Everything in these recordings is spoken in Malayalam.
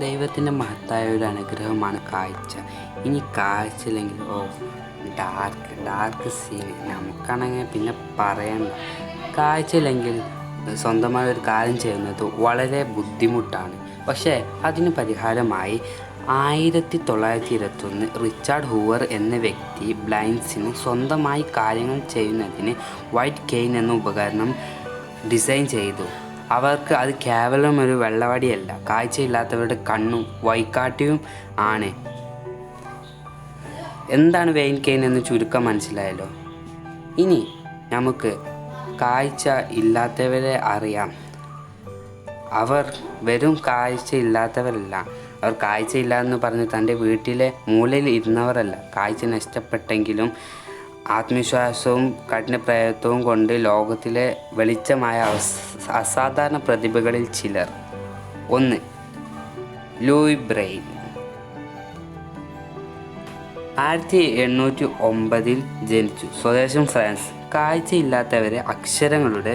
ദൈവത്തിന്റെ മഹത്തായ ഒരു അനുഗ്രഹമാണ് കാഴ്ച. ഇനി കാഴ്ചയില്ലെങ്കിൽ ഓ ഡാർക്ക് ഡാർക്ക് സീൻ നമുക്കാണെങ്കിൽ പിന്നെ പറയണ്ട. കാഴ്ചയില്ലെങ്കിൽ സ്വന്തമായ ഒരു കാര്യം ചെയ്യുന്നത് വളരെ ബുദ്ധിമുട്ടാണ്. പക്ഷേ അതിന് പരിഹാരമായി ആയിരത്തി തൊള്ളായിരത്തി ഇരുപത്തൊന്ന് റിച്ചാർഡ് ഹൂവർ എന്ന വ്യക്തി ബ്ലൈൻസിന് സ്വന്തമായി കാര്യങ്ങൾ ചെയ്യുന്നതിന് വൈറ്റ് കെയിൻ എന്ന ഉപകരണം ഡിസൈൻ ചെയ്തു. അവർക്ക് അത് കേവലം ഒരു വെള്ളവടിയല്ല. കാഴ്ചയില്ലാത്തവരുടെ കണ്ണും വൈക്കാട്ടിയും ആണ്. എന്താണ് വെയിൻ കെയിൻ എന്ന് ചുരുക്കം മനസ്സിലായല്ലോ? ഇനി നമുക്ക് കാഴ്ച ഇല്ലാത്തവരെ അറിയാം. അവർ വെറും കാഴ്ച ഇല്ലാത്തവരല്ല. അവർ കാഴ്ചയില്ല എന്ന് പറഞ്ഞ് തന്റെ വീട്ടിലെ മൂലയിൽ ഇരുന്നവരല്ല. കാഴ്ച നഷ്ടപ്പെട്ടെങ്കിലും ആത്മവിശ്വാസവും കഠിനപ്രയത്നവും കൊണ്ട് ലോകത്തിലെ വെളിച്ചമായ അസാധാരണ പ്രതിഭകളിൽ ചിലർ. ഒന്ന് ലൂയി ബ്രെയിൻ. ആയിരത്തി എണ്ണൂറ്റി ഒമ്പതിൽ ജനിച്ചു. സ്വദേശം ഫ്രാൻസ്. കാഴ്ചയില്ലാത്തവരെ അക്ഷരങ്ങളുടെ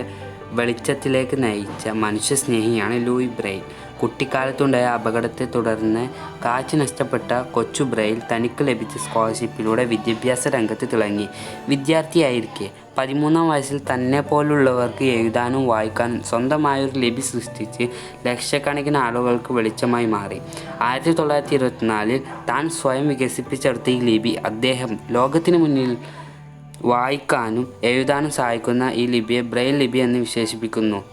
വെളിച്ചത്തിലേക്ക് നയിച്ച മനുഷ്യസ്നേഹിയാണ് ലൂയി ബ്രെയിൽ കുട്ടിക്കാലത്തുണ്ടായ അപകടത്തെ തുടർന്ന് കാഴ്ച നഷ്ടപ്പെട്ട കൊച്ചു ബ്രയിൽ തനിക്ക് ലഭിച്ച സ്കോളർഷിപ്പിലൂടെ വിദ്യാഭ്യാസ രംഗത്ത് തിളങ്ങി. വിദ്യാർത്ഥിയായിരിക്കെ. പതിമൂന്നാം വയസ്സിൽ തന്നെ പോലുള്ളവർക്ക് എഴുതാനും വായിക്കാനും സ്വന്തമായൊരു ലിപി സൃഷ്ടിച്ച് ലക്ഷക്കണക്കിന് ആളുകൾക്ക് വെളിച്ചമായി മാറി. ആയിരത്തി തൊള്ളായിരത്തി ഇരുപത്തിനാലിൽ താൻ സ്വയം വികസിപ്പിച്ചെടുത്ത ഈ ലിപി അദ്ദേഹം ലോകത്തിന് മുന്നിൽ വായിക്കാനും എഴുതാനും സഹായിക്കുന്ന ഈ ലിപിയെ ബ്രെയിൽ ലിപി എന്ന് വിശേഷിപ്പിക്കുന്നു.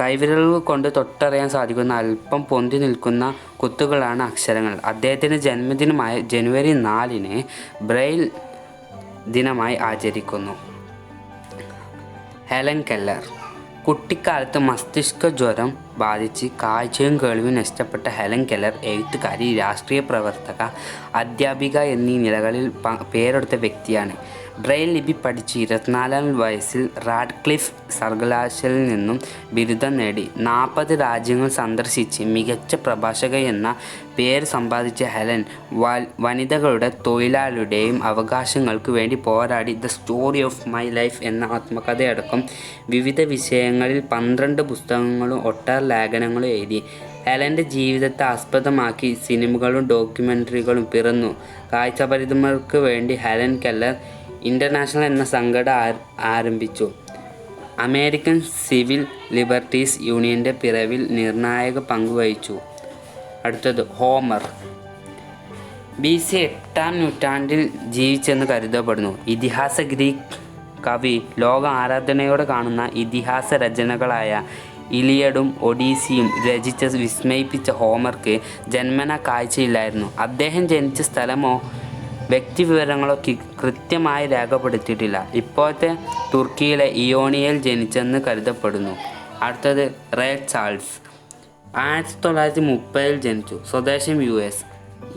കൈവിരലുകൾ കൊണ്ട് തൊട്ടറിയാൻ സാധിക്കുന്ന അല്പം പൊന്തി നിൽക്കുന്ന കുത്തുകളാണ് അക്ഷരങ്ങൾ. അദ്ദേഹത്തിന്റെ ജന്മദിനമായ ജനുവരി നാലിന് ബ്രെയിൽ ദിനമായി ആചരിക്കുന്നു. Helen Keller. കുട്ടിക്കാലത്ത് മസ്തിഷ്ക ജ്വരം ബാധിച്ച് കാഴ്ചയും കേൾവിയും നഷ്ടപ്പെട്ട ഹെലൻ കെല്ലർ എഴുത്തുകാരി രാഷ്ട്രീയ പ്രവർത്തക അധ്യാപിക എന്നീ നിലകളിൽ പേരെടുത്ത വ്യക്തിയാണ്. ബ്രെയിൽ ലിപി പഠിച്ച് ഇരുപത്തിനാലാം വയസ്സിൽ റാഡ്ക്ലിഫ് സർവകലാശാലയിൽ നിന്നും ബിരുദം നേടി നാൽപ്പത് രാജ്യങ്ങൾ സന്ദർശിച്ച് മികച്ച പ്രഭാഷക എന്ന പേര് സമ്പാദിച്ച ഹെലൻ വനിതകളുടെ തൊഴിലാളിയുടെയും അവകാശങ്ങൾക്ക് വേണ്ടി പോരാടി the story of my life എന്ന ആത്മകഥയടക്കം വിവിധ വിഷയങ്ങളിൽ പന്ത്രണ്ട് പുസ്തകങ്ങളും ഒട്ടേറെ ലേഖനങ്ങളും എഴുതി. ഹെലന്റെ ജീവിതത്തെ ആസ്പദമാക്കി സിനിമകളും ഡോക്യുമെന്ററികളും പിറന്നു. കാഴ്ചപരിതമർക്ക് വേണ്ടി ഹെലൻ കെല്ലർ ഇന്റർനാഷണൽ എന്ന സംഘടന ആരംഭിച്ചു. അമേരിക്കൻ സിവിൽ ലിബർട്ടീസ് യൂണിയന്റെ പിറവിൽ നിർണായക പങ്ക് വഹിച്ചു. അടുത്തത് ഹോമർ. ബി സി എട്ടാം നൂറ്റാണ്ടിൽ ജീവിച്ചെന്ന് കരുതപ്പെടുന്നു. ഇതിഹാസ ഗ്രീക്ക് കവി ലോക ആരാധനയോടെ കാണുന്ന ഇതിഹാസ രചനകളായ ഇലിയഡും ഒഡീസിയും രചിച്ച് വിസ്മയിപ്പിച്ച ഹോമർക്ക് ജന്മന കാഴ്ചയില്ലായിരുന്നു. അദ്ദേഹം ജനിച്ച സ്ഥലമോ വ്യക്തിവിവരങ്ങളോ കൃത്യമായി രേഖപ്പെടുത്തിയിട്ടില്ല. ഇപ്പോഴത്തെ തുർക്കിയിലെ ഇയോണിയയിൽ ജനിച്ചെന്ന് കരുതപ്പെടുന്നു. അടുത്തത് റേ ചാൾസ്. ആയിരത്തി തൊള്ളായിരത്തി മുപ്പതിൽ ജനിച്ചു. സ്വദേശം യു എസ്.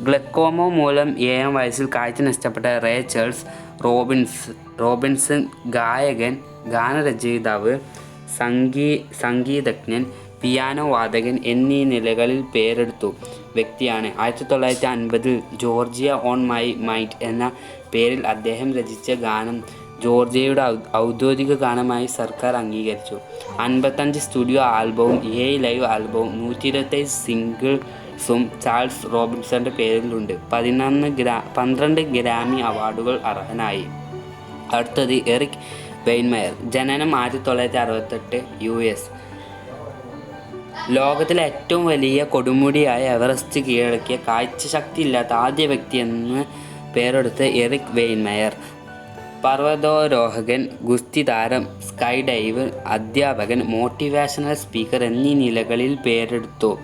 ഗ്ലക്കോമോ മൂലം ഏഴാം വയസ്സിൽ കാഴ്ച നഷ്ടപ്പെട്ട റേ ചേൾസ് റോബിൻസ് റോബിൻസൺ ഗായകൻ ഗാനരചയിതാവ് സംഗീ സംഗീതജ്ഞൻ പിയാനോ വാദകൻ എന്നീ നിലകളിൽ പേരെടുത്തു. വ്യക്തിയാണ്. ആയിരത്തി തൊള്ളായിരത്തി അൻപതിൽ ജോർജിയ ഓൺ മൈ മൈറ്റ് എന്ന പേരിൽ അദ്ദേഹം രചിച്ച ഗാനം ജോർജിയയുടെ ഔദ്യോഗിക ഗാനമായി സർക്കാർ അംഗീകരിച്ചു. അൻപത്തഞ്ച് സ്റ്റുഡിയോ ആൽബവും ഏഴ് ലൈവ് ആൽബവും നൂറ്റി ഇരുപത്തേഴ് സിംഗിൾസും ചാൾസ് റോബിൻസന്റെ പേരിലുണ്ട്. പതിനൊന്ന് ഗ്രാ പന്ത്രണ്ട് ഗ്രാമി അവാർഡുകൾ അർഹനായി. അടുത്തത് എറിക് വെയിൻമയർ. ജനനം ആയിരത്തി തൊള്ളായിരത്തി അറുപത്തെട്ട് യു എസ്. ലോകത്തിലെ ഏറ്റവും വലിയ കൊടുമുടിയായ എവറസ്റ്റ് കീഴടക്കിയ കാഴ്ചശക്തി ഇല്ലാത്ത ആദ്യ വ്യക്തി എന്ന് പേരെടുത്ത് എറിക് വെയിൻമയർ. പർവതാരോഹകൻ ഗുസ്തി താരം സ്കൈ ഡൈവർ അധ്യാപകൻ മോട്ടിവേഷണൽ സ്പീക്കർ എന്നീ നിലകളിൽ പേരെടുത്തു.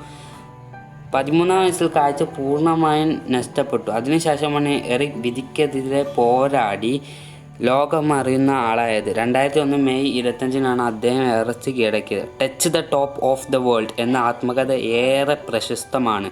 പതിമൂന്നാം വയസ്സിൽ കാഴ്ച പൂർണമായും നഷ്ടപ്പെട്ടു. അതിനുശേഷമാണ് എറിക് വിധിക്കെതിരെ പോരാടി ലോകമറിയുന്ന ആളായത്. രണ്ടായിരത്തി ഒന്ന് മെയ് ഇരുപത്തഞ്ചിനാണ് അദ്ദേഹം എറസ്റ്റ് കീഴടക്കിയത്. Touch the top of the world എന്ന ആത്മകഥ ഏറെ പ്രശസ്തമാണ്.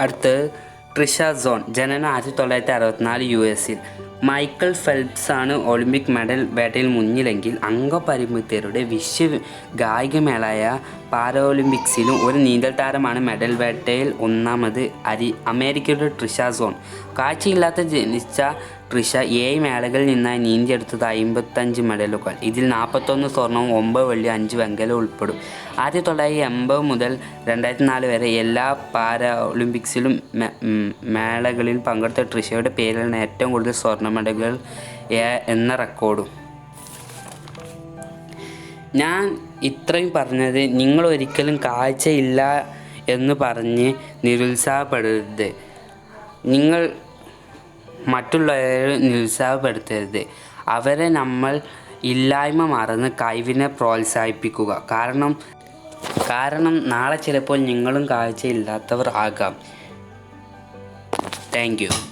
അടുത്ത് ട്രിഷ സോൺ ജനനം ആയിരത്തി തൊള്ളായിരത്തി അറുപത്തിനാല് യു എസിൽ മൈക്കിൾ ഫെൽപ്സ് ആണ് ഒളിമ്പിക് മെഡൽ വേട്ടയിൽ മുന്നിലെങ്കിൽ അംഗപരിമിതരുടെ വിശ്വ ഗായികമേളായ പാരാഒളിമ്പിക്സിലും ഒരു നീന്തൽ താരമാണ് മെഡൽ വേട്ടയിൽ ഒന്നാമത് അരി അമേരിക്കയുടെ ട്രിഷ സോൺ. കാഴ്ചയില്ലാത്ത ജനിച്ച ട്രിഷ ഏഴ് മേളകളിൽ നിന്നായി നീന്തിയെടുത്തത് അമ്പത്തഞ്ച് മെഡലുകൾ. ഇതിൽ നാൽപ്പത്തൊന്ന് സ്വർണവും ഒമ്പത് വെള്ളി അഞ്ച് വെങ്കലവും ഉൾപ്പെടും. ആയിരത്തി തൊള്ളായിരത്തി എൺപത് മുതൽ രണ്ടായിരത്തി നാല് വരെ എല്ലാ പാരാ ഒളിമ്പിക്സിലും മേളകളിൽ പങ്കെടുത്ത ട്രിഷയുടെ പേരിലാണ് ഏറ്റവും കൂടുതൽ സ്വർണ മെഡലുകൾ എന്ന റെക്കോർഡും. ഞാൻ ഇത്രയും പറഞ്ഞത് നിങ്ങൾ ഒരിക്കലും കാഴ്ചയില്ല എന്ന് പറഞ്ഞ് നിരുത്സാഹപ്പെടരുത് നിങ്ങൾ മറ്റുള്ളവരെ നിരുത്സാഹപ്പെടുത്തരുത്. അവരെ നമ്മൾ ഇല്ലായ്മ മറന്ന് കഴിവിനെ പ്രോത്സാഹിപ്പിക്കുക. കാരണം കാരണം നാളെ ചിലപ്പോൾ നിങ്ങളും കാഴ്ചയില്ലാത്തവർ ആകാം. Thank you.